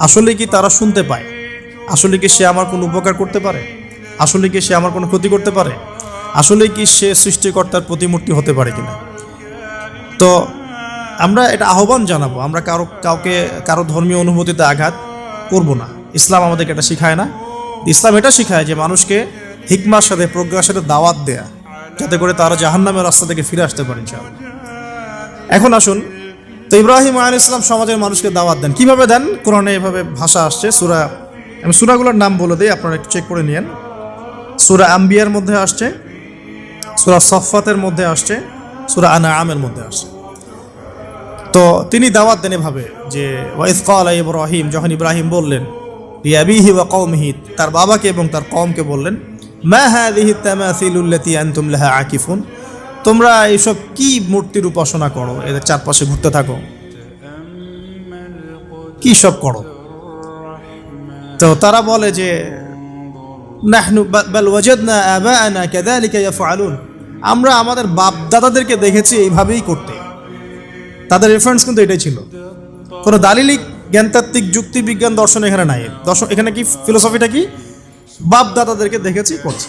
আসলে কি তারা শুনতে পায়? আসলে কি সে আমার কোনো উপকার করতে পারে? আসলে কি সে আমার কোনো ক্ষতি করতে পারে? আসলে কি সে সৃষ্টিকর্তার প্রতিমূর্তি হতে পারে কিনা? তো আমরা এটা আহ্বান জানাব। আমরা কারও, কাউকে, কারও ধর্মীয় অনুভূতিতে আঘাত করব না। ইসলাম আমাদেরকে এটা শেখায় না। ইসলাম এটা শেখায় যে মানুষকে হিকমার সাথে, প্রজ্ঞার সাথে দাওয়াত দেয়া, যাতে করে তারা জাহান্নামের রাস্তা থেকে ফিরে আসতে পারে এখন আসুন তো ইব্রাহিম আল ইসলাম সমাজের মানুষকে দাওয়াত দেন। কীভাবে দেন? কোরআনে এভাবে ভাষা আসছে। সুরা আমি সুরাগুলোর নাম বলে দিই আপনারা একটু চেক করে নিয়েন। সুরা আম্বিয়ার মধ্যে আসছে সুরা সফাতের মধ্যে আসছে সুরা আনা আমের মধ্যে আসছে। তো তিনি দাওয়াত দেন এভাবে যে ওয়াইস কাল ইব্রাহিম যখন ইব্রাহিম বললেন রিয়াবিহি ওয়া কওমিহি তার বাবাকে এবং তার কমকে বললেন মা হাদিহি তামাসিলুল্লাতি আনতুম লাহা আকিফুন তোমরা এইসব কি মূর্তির উপাসনা করো? এদের চারপাশে ঘুরতে থাকো। কি সব করো? তো তারা বলে যে আমরা আমাদের বাপ দাদাদেরকে দেখেছি এইভাবেই করতে। তাদের রেফারেন্স কিন্তু এটাই ছিল। কোনো দালিলিক, জ্ঞানতাত্ত্বিক যুক্তি বিজ্ঞান দর্শন এখানে নাই। দর্শন, এখানে কি ফিলোসফিটা কি? বাপ দাদাদেরকে দেখেছি করছে।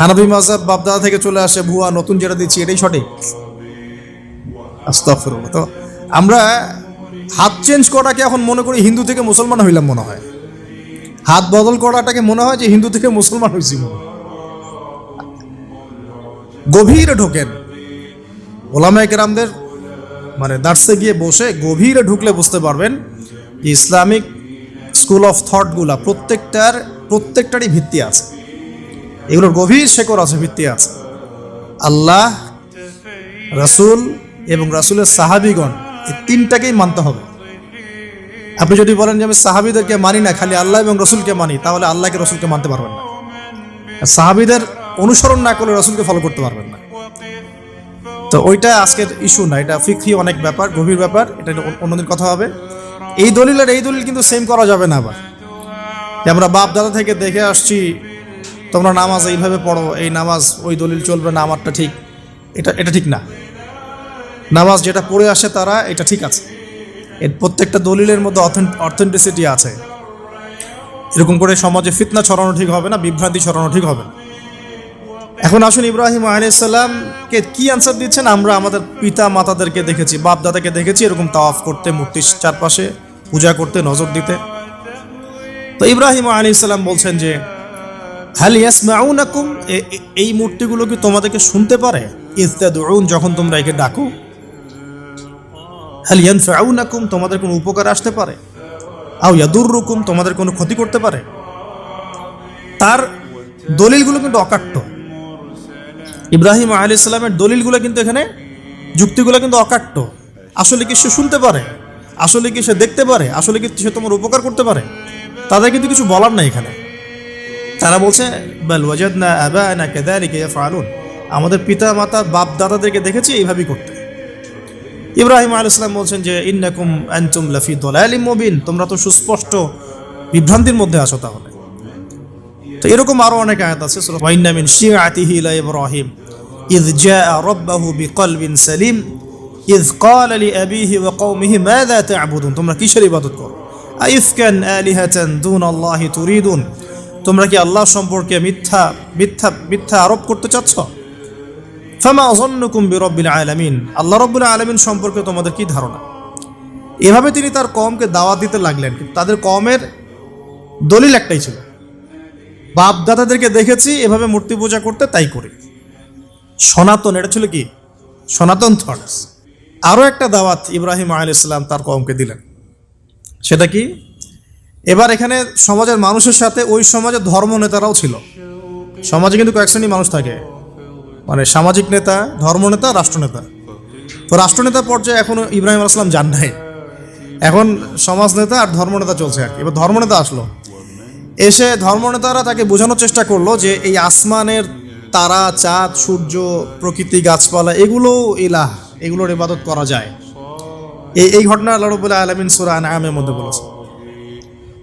হানাফি মাঝহাব বাপদাদা থেকে চলে আসে, ভুয়া, নতুন যেটা দিচ্ছি, এটাই সঠিক। তো আমরা হাত চেঞ্জ করাকে এখন মনে করি হিন্দু থেকে মুসলমান হইলাম মনে হয়। হাত বদল করাটাকে মনে হয় যে হিন্দু থেকে মুসলমান হয়েছি মনে গভীরে ঢোকেন। ওলামায় কেরামদের মানে দার্সে গিয়ে বসে গভীরে ঢুকলে বুঝতে পারবেন ইসলামিক স্কুল অফ থটগুলা প্রত্যেকটার, প্রত্যেকটারই ভিত্তি আছে। এগুলোর গভীর শেকড় আছে, ভিত্তি আছে। আল্লাহ, রাসূল এবং রাসূলের সাহাবিগণ এই তিনটাকেই মানতে হবে। আপনি যদি বলেন যে আমি সাহাবিদেরকে মানি না, খালি আল্লাহ এবং রসুলকে মানি, তাহলে আল্লাহকে রসুলকে মানতে পারবেন না। সাহাবিদের অনুসরণ না করলে রসুলকে ফলো করতে পারবেন না। তো ওইটা আজকের ইস্যু না, এটা ফিক্রি অনেক ব্যাপার, গভীর ব্যাপার, এটা অন্য- অন্যদিন কথা হবে। এই দলিল আর এই দলিল কিন্তু সেম করা যাবে না আবার। আমরা বাপ দাদা থেকে দেখে আসছি তোমরা নামাজ এইভাবে পড়ো, এই নামাজ, ওই দলিল চলবে না, আমারটা ঠিক। এটা এটা ঠিক না। নামাজ যেটা পড়ে আসে তারা, এটা ঠিক আছে। এর প্রত্যেকটা দলিলের মধ্যে অথেন্টিসিটি আছে। এরকম করে সমাজে ফিতনা ছড়ানো ঠিক হবে না, বিভ্রান্তি ছড়ানো ঠিক হবে এখন আসুন ইব্রাহিম আলাইসাল্লামকে কি আনসার দিচ্ছেন? আমরা আমাদের পিতা মাতাদেরকে দেখেছি, বাপ দাদাকে দেখেছি, এরকম তাওয়াফ করতে, মূর্তির চারপাশে পূজা করতে, নজর দিতে। তো ইব্রাহিম আলাইসাল্লাম বলছেন যে হাল ইয়াসমাউনাকুম? এ- এ- এই মূর্তিগুলো কি তোমাদেরকে শুনতে পারে? ইস্তাদুন যখন তোমরা একে ডাকো। হাল ইয়ানফাউনাকুম, তোমাদের কোনো উপকার আসতে পারে? আও তোমাদের কোনো ক্ষতি করতে পারে? তার দলিলগুলো কিন্তু অকাট্য। ইব্রাহিম আলী ইসলামের দলিলগুলো কিন্তু এখানে, যুক্তিগুলো কিন্তু অকাট্য। আসলে কি সে শুনতে পারে? আসলে কি সে দেখতে পারে? আসলে কি সে তোমার উপকার করতে পারে? তাদের কিন্তু কিছু বলার নাই এখানে। তারা বলছে আমাদের পিতা মাতা বাপ দাদাদেরকে দেখেছি এইভাবেই করতে। ইব্রাহিম আলাইহিস সালাম বলছেন যে, ইন্নাকুম আনতুম লাফি দালালিম মুবিন। তোমরা তো সুস্পষ্ট বিভ্রান্তির মধ্যে আছো তাহলে। তো এরকম আরও অনেক আয়াত আছে, সূরা ওয়াইন্না মিন শিআতিহি লা ইব্রাহিম। রাব্বাহু বিকলবিন সালিম। ইয ক্বালা লিআবিহি ওয়া কওমিহি, মাযা তা'বুদুন? তোমরা কিসের ইবাদত করো? আইফকান আলিহাতান দুনাল্লাহি তুরিদুন। তোমরা কি আল্লাহ সম্পর্কে মিথ্যা মিথ্যা মিথ্যা আরোপ করতে চাচ্ছ? ফামা আযন্নুকুম বিরাব্বিল আলামিন। আল্লাহ রাব্বুল আলামিন সম্পর্কে তোমাদের কি ধারণা? এভাবে তিনি তার কমকে দাওয়াত দিতে লাগলেন, কিন্তু তাদের কমের দলিল একটাই ছিল। বাপ দাদাদেরকে দেখেছি, এভাবে মূর্তি পূজা করতে তাই করি। সনাতন, এটা ছিল কি? সনাতন থটস আরও একটা দাওয়াত ইব্রাহিম আলাইসাল্লাম তার কমকে দিলেন। সেটা কি? এবার এখানে সমাজের মানুষের সাথে ওই সমাজের ধর্ম নেতারাও ছিল। সমাজে কিন্তু কয়েক শ্রেণি মানুষ থাকে। মানে সামাজিক নেতা ধর্মনেতা রাষ্ট্রনেতা তো রাষ্ট্রনেতা পর্যায়ে এখনও ইব্রাহিম আসলাম যান নাই। এখন সমাজ নেতা আর ধর্মনেতা চলছে আর কি। এবার ধর্মনেতা আসলো। এসে ধর্মনেতারা তাকে বোঝানোর চেষ্টা করল যে এই আসমানের তারা, চাঁদ, সূর্য, প্রকৃতি, গাছপালা এগুলো ইলাহ, এগুলোর ইবাদত করা যায়। এই এই ঘটনা আল্লাহ রবুল্লাহ আলমিন সুরা আনামের মধ্যে বলেছে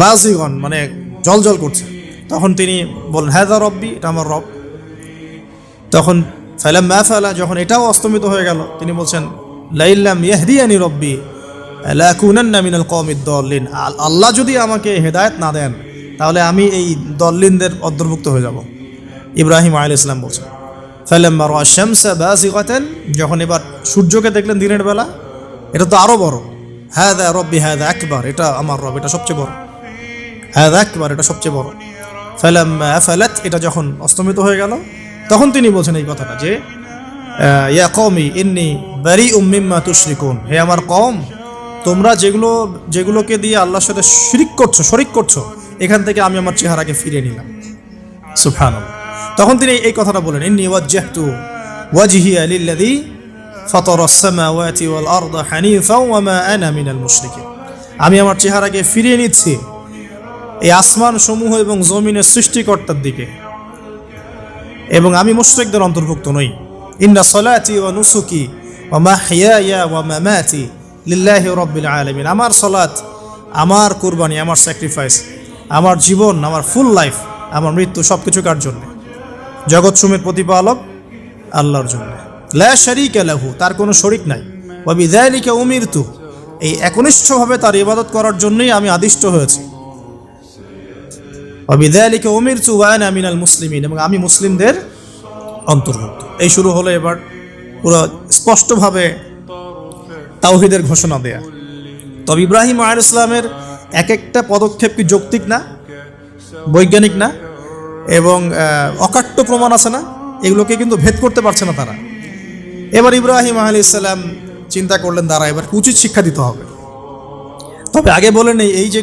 বাজিগন মানে জল জল করছে। তখন তিনি বলেন হ্যাঁ দা রব্বি, এটা আমার রব। তখন ফেলাম মা ফেলা, যখন এটাও অস্তমিত হয়ে গেল, তিনি বলছেন লাইল্লাম ইয়াহদিয়ানি রব্বি লাকুনান্না মিনাল কওমিদ দল্লিন। আল্লাহ যদি আমাকে হেদায়েত না দেন, তাহলে আমি এই দল্লিনদের অন্তর্ভুক্ত হয়ে যাব। ইব্রাহিম আলাইহিস ইসলাম বলছেন ফালাম্মা রা'a শামসা বাযিগাতান যখন এবার সূর্যকে দেখলেন দিনের বেলা, এটা তো আরও বড়। হ্যাঁ দা রব্বি হ্যাঁ দা একবার এটা আমার রব, এটা সবচেয়ে বড়। হ্যাঁ আকবার, এটা সবচেয়ে বড়। ফালাম ফালাত এটা যখন অস্তমিত হয়ে গেল, তখন তিনি বলছেন এই কথাটা যে ইয়া কওমি ইন্নি বারি উম্মিম্মা তুশরিকুন। হে আমার কম তোমরা যেগুলো, যেগুলোকে দিয়ে আল্লাহর সাথে শিরিক করছ, শরিক করছ, এখান থেকে আমি আমার চেহারাকে ফিরিয়ে নিলাম। সুফান তখন তিনি এই কথাটা বলেন, ইন্নি ওয়াজ্জাহতু ওয়াজহিয়া লিল্লাযী ফাতারা ওয়াল আরদা হানিফা ওয়া মা আনা মিনাল মুশরিকিন। আমি আমার চেহারাকে ফিরিয়ে নিচ্ছি এই আসমান সমূহ এবং জমিনের সৃষ্টিকর্তার দিকে। এবং আমি মুশরিকদের অন্তর্ভুক্ত নই। ইন্না সলাতি ও নুসুকি ওয়া মামাতি লিল্লাহি রাব্বিল আলামিন। আমার সলাত আমার কুরবানি, আমার স্যাক্রিফাইস আমার জীবন, আমার ফুল লাইফ আমার মৃত্যু সব কিছু কার জন্য? জগৎ সুমের প্রতিপালক আল্লাহর জন্য। লা শারীকা লাহু, তার কোনো শরিক নাই। ওয়া বিযালিকা উমিরতু, এই একনিষ্ঠভাবে তার ইবাদত করার জন্যই আমি আদিষ্ট হয়েছি। অবিদালিকে ওমির চুবায়না মিনাল মুসলিমিন। এবং আমি মুসলিমদের অন্তর্ভুক্ত। এই শুরু হলো এবার পুরো স্পষ্টভাবে তাওহিদের ঘোষণা দেয়া। তবে ইব্রাহিম আয়ের ইসলামের এক একটা পদক্ষেপ কি যৌক্তিক না? বৈজ্ঞানিক না? এবং অকাট্য প্রমাণ আছে না? এগুলোকে কিন্তু ভেদ করতে পারছে না তারা। এবার ইব্রাহিম আলী ইসলাম চিন্তা করলেন দ্বারা এবার উচিত শিক্ষা দিতে হবে। তবে আগে বলে নেই, এই যে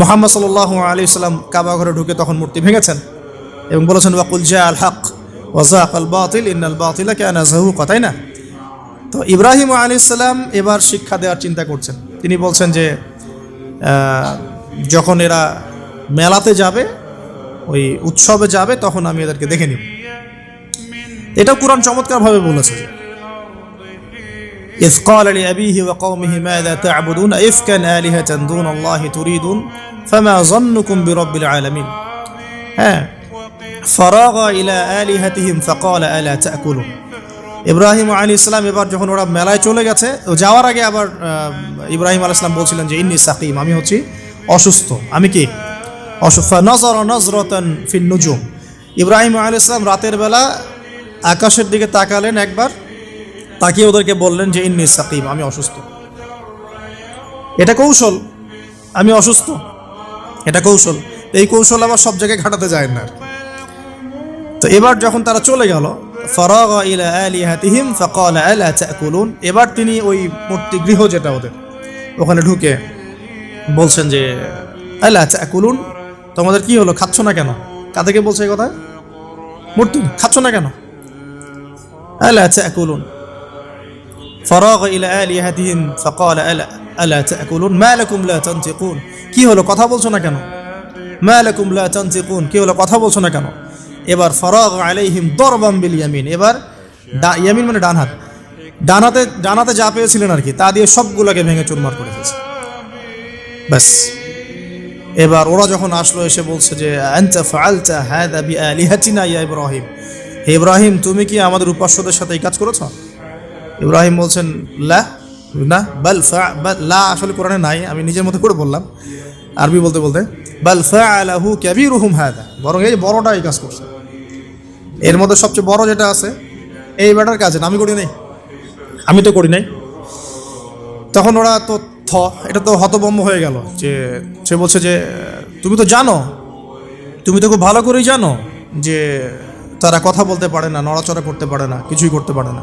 মোহাম্মদ সাল আলী সাল্লাম কাবা ঘরে ঢুকে তখন মূর্তি ভেঙেছেন এবং বলেছেন, ওয়াকুল জা আল হক ওয়াজাক আল বাতিল, ইন্নাল বাতিলা কে কথাই না? তো ইব্রাহিম আলী সাল্লাম এবার শিক্ষা দেওয়ার চিন্তা করছেন। তিনি বলছেন যে যখন এরা মেলাতে যাবে, ওই উৎসবে যাবে, তখন আমি এদেরকে দেখে নিব। এটা কোরআন চমৎকারভাবে বলেছে যে إذ قال لأبيه وقومه ماذا تعبدون إفكا آلهة دون الله تريدون فما ظنكم برب العالمين হ্যাঁ فراغ إلى آلهتهم فقال ألا تأكلون ইব্রাহিম আলী ইসলাম এবার যখন ওরা মেলায় চলে গেছে তো যাওয়ার আগে আবার আহ, ইব্রাহিম আলী ইসলাম বলছিলেন যে ইন্নি সাকিম আমি হচ্ছি অসুস্থ আমি কি অসুস্থ নজর নজরতন ফিন নুজুম ইব্রাহিম আলী ইসলাম রাতের বেলা আকাশের দিকে তাকালেন একবার তাকিয়ে ওদেরকে বললেন যে, ইন্নি সাকিম, আমি অসুস্থ। এটা কৌশল। আমি অসুস্থ। এটা কৌশল। এই কৌশল আবার সব জায়গায় ঘাটাতে যায় না। তো এবার যখন তারা চলে গেল এবার তিনি ওই মূর্তি গৃহ যেটা ওদের, ওখানে ঢুকে বলছেন যে, আলা তোমাদের কি হলো? খাচ্ছ না কেন? কাদেরকে বলছে এই কথা? মূর্তি? খাচ্ছ না কেন? আলা তাকুলুন। ফরগ ইলা আলিহাদিহিম ফকল আলা আলা তাকুলুন মা লাকুম লা তানতিকুন কি হলো? কথা বলছো না কেন? মা লাকুম লা তানতিকুন কি হলো? কথা বলছো না কেন? এবার ফরগ আলাইহিম দরবাম বিল ইয়ামিন এবার ইয়ামিন মানে ডান হাত। ডানাতে ডানাতে ডান হাতে যা পেয়েছিলেন আর কি, তা দিয়ে সবগুলোকে ভেঙে চুরমার করে দিয়েছে ব্যাস। এবার ওরা যখন আসলো, এসে বলছে যে, আনতা ফালতা হ্যাঁ ইব্রাহিম? হে ইব্রাহিম, তুমি কি আমাদের উপাস্যদের সাথে এই কাজ করেছ? ইব্রাহিম বলছেন, লা, না, বাল ফা লা আসলে কোরআনে নাই, আমি নিজের মতো করে বললাম। আরবি বলতে বলতে, বাল ফাআলাহু কাবীরুহুম হাদা বরং এই বড়টা এই কাজ করছে। এর মধ্যে সবচেয়ে বড় যেটা আছে, এই ব্যাটার কাজে আমি করি নাই। আমি তো করি নাই। তখন ওরা তো থ, এটা তো হতবম্ব হয়ে গেল যে, সে বলছে যে, তুমি তো জানো, তুমি তো খুব ভালো করেই জানো যে, তারা কথা বলতে পারে না, নড়াচড়া করতে পারে না, কিছুই করতে পারে না।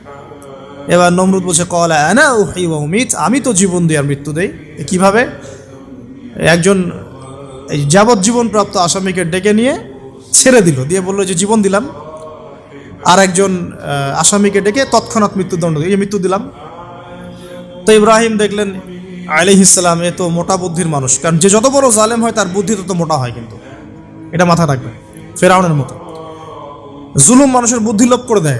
এবার নমরুদ বলছে, কলা আনা উহি উমিত আমি তো জীবন দিই আর মৃত্যু দেই। কীভাবে? একজন এই যাবজ্জীবন প্রাপ্ত আসামিকে ডেকে নিয়ে ছেড়ে দিল, দিয়ে বলল যে, জীবন দিলাম। আর একজন আসামিকে ডেকে তৎক্ষণাৎ মৃত্যুদণ্ড দিয়ে মৃত্যু দিলাম। তো ইব্রাহিম দেখলেন আলি ইসলাম এ তো মোটা বুদ্ধির মানুষ। কারণ যে যত বড় জালেম হয়, তার বুদ্ধি তত মোটা হয় কিন্তু। এটা মাথা রাখবে ফেরাউনের মতো। জুলুম মানুষের বুদ্ধি লোপ করে দেয়।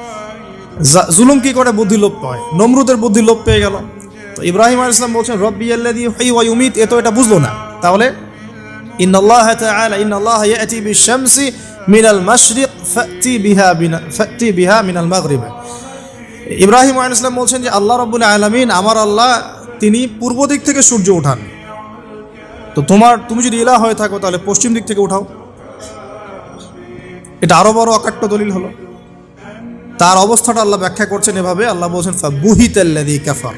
জুলুম কি করে? বুদ্ধি লোপ পায় নমরুদের বুদ্ধি লোপ পেয়ে গেল। তো ইব্রাহিম আলাইহিস সালাম বলছেন, রব্বি আল্লাযী হুই ওয়া ইউমিত। এ তো এটা বুঝলো না। তাহলে ইন আল্লাহ তাআলা ইন আল্লাহ ইয়াতি বিশ-শামসি মিনাল মাশরিক, ফাতি বিহা ফাতি বিহা মিনাল মাগরিব। ইব্রাহিম আলাইহিস সালাম বলছেন যে, আল্লাহ রাব্বুল আলামিন, আমার আল্লাহ, তিনি পূর্ব দিক থেকে সূর্য ওঠান তো তোমার, তুমি যদি ইলা হয়ে থাকো, তাহলে পশ্চিম দিক থেকে উঠাও। এটা আরও বড় অকাট্য দলিল হলো। তার অবস্থাটা আল্লাহ ব্যাখ্যা করছেন এভাবে, আল্লাহ বলছেন বুহিতাল্লাদি কাফার।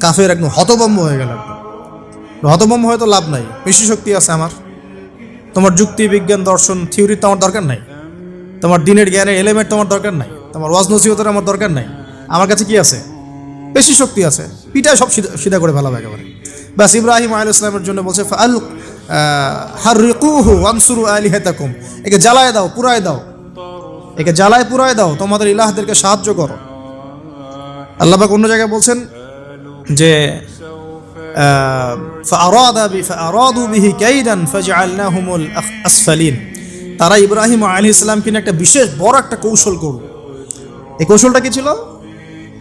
কাফের একদম হতবম্ব হয়ে গেল একদম। হতবম্ব হয়ে তো লাভ নাই। বেশি শক্তি আছে আমার। তোমার যুক্তি, বিজ্ঞান, দর্শন, থিওরি তো আমার দরকার নাই। তোমার দিনের জ্ঞানের এলিমেন্ট তোমার দরকার নাই। তোমার ওয়াজ নসিহতের আমার দরকার নাই। আমার কাছে কি আছে? বেশি শক্তি আছে। পিটায় সব সিধা- করে ফেলাবে একেবারে। ব্যাস, ইব্রাহিম আল ইসলামের জন্য বলছে আল হারিকুহু ওয়ানসুরু আলিহাতাকুম। একে জ্বালায় দাও পুরায় দাও। একে জ্বালায় পুরায় দাও, তোমাদের ইলাহদেরকে সাহায্য করো। আল্লাহবাক অন্য জায়গায় বলছেন যে তারা ইব্রাহিম আলী ইসলামকে নিয়ে একটা বিশেষ বড় একটা কৌশল করল। এই কৌশলটা কি ছিল?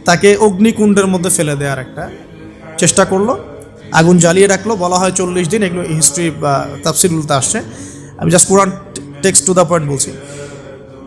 তাকে অগ্নিকুণ্ডের মধ্যে ফেলে দেওয়ার একটা চেষ্টা করল। আগুন জ্বালিয়ে রাখল, বলা হয় চল্লিশ দিন, এগুলো হিস্ট্রি বা তাফসিলগুলোতে আসছে। আমি জাস্ট পুরান টেক্সট টু দ্য পয়েন্ট বলছি।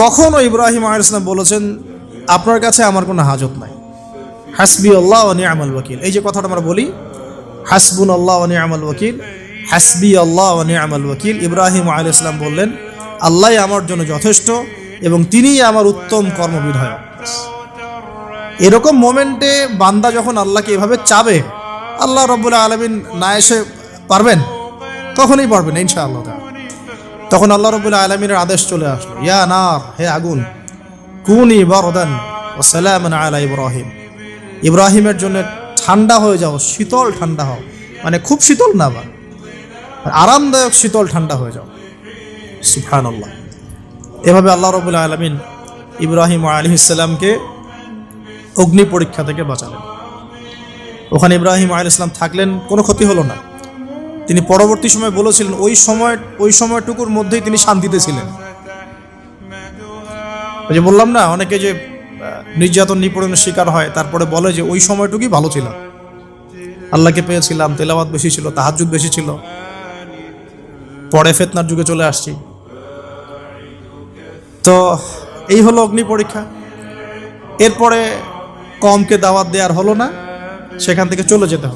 তখনও ইব্রাহিম আলী ইসলাম বলেছেন, আপনার কাছে আমার কোনো হাজত নাই। হাসবি আল্লাহ ও আমল ওয়াকিল। এই যে কথাটা আমরা বলি হাসবুন আল্লাহ ও আমল ওয়াকিল। হাসবি আল্লাহ ও আমল ওয়াকিল। ইব্রাহিম আলী ইসলাম বললেন, আল্লাহ আমার জন্য যথেষ্ট এবং তিনিই আমার উত্তম কর্মবিধায়ক। এরকম মোমেন্টে বান্দা যখন আল্লাহকে এভাবে চাবে, আল্লাহ রব্বুল আলমিন না এসে পারবেন? কখনোই পারবেন ইনশাআল্লাহ। তখন আল্লাহ রব্বুল আলমিনের আদেশ চলে আসলো, ইয়া নার, হে আগুন, কুনি বরদান ও সালামান আলা ইব্রাহিম। ইব্রাহিমের জন্য ঠান্ডা হয়ে যাও, শীতল ঠান্ডা হও। মানে খুব শীতল না বা আরামদায়ক শীতল ঠান্ডা হয়ে যাও। সুফান আল্লাহ এভাবে আল্লাহ রবুল্লা আলমিন ইব্রাহিম আলী ইসলামকে অগ্নি পরীক্ষা থেকে বাঁচালেন। ওখানে ইব্রাহিম আলী ইসলাম থাকলেন, কোনো ক্ষতি হলো না। তিনি পরবর্তী সময় বলেছিলেন, ওই সময়, ওই সময়টুকুর মধ্যেই তিনি শান্তিতে ছিলেন। ওই যে বললাম না, অনেকে যে নির্যাতন নিপীড়নের শিকার হয়, তারপরে বলে যে, ওই সময়টুকুই ভালো ছিল। আল্লাহকে পেয়েছিলাম, তেলাওয়াত বেশি ছিল তাহাজুদ বেশি ছিল। পরে ফেতনার যুগে চলে আসছি। তো এই হলো অগ্নি পরীক্ষা। এরপরে কমকে দাওয়াত দেওয়ার হলো না, সেখান থেকে চলে যেতে হবে।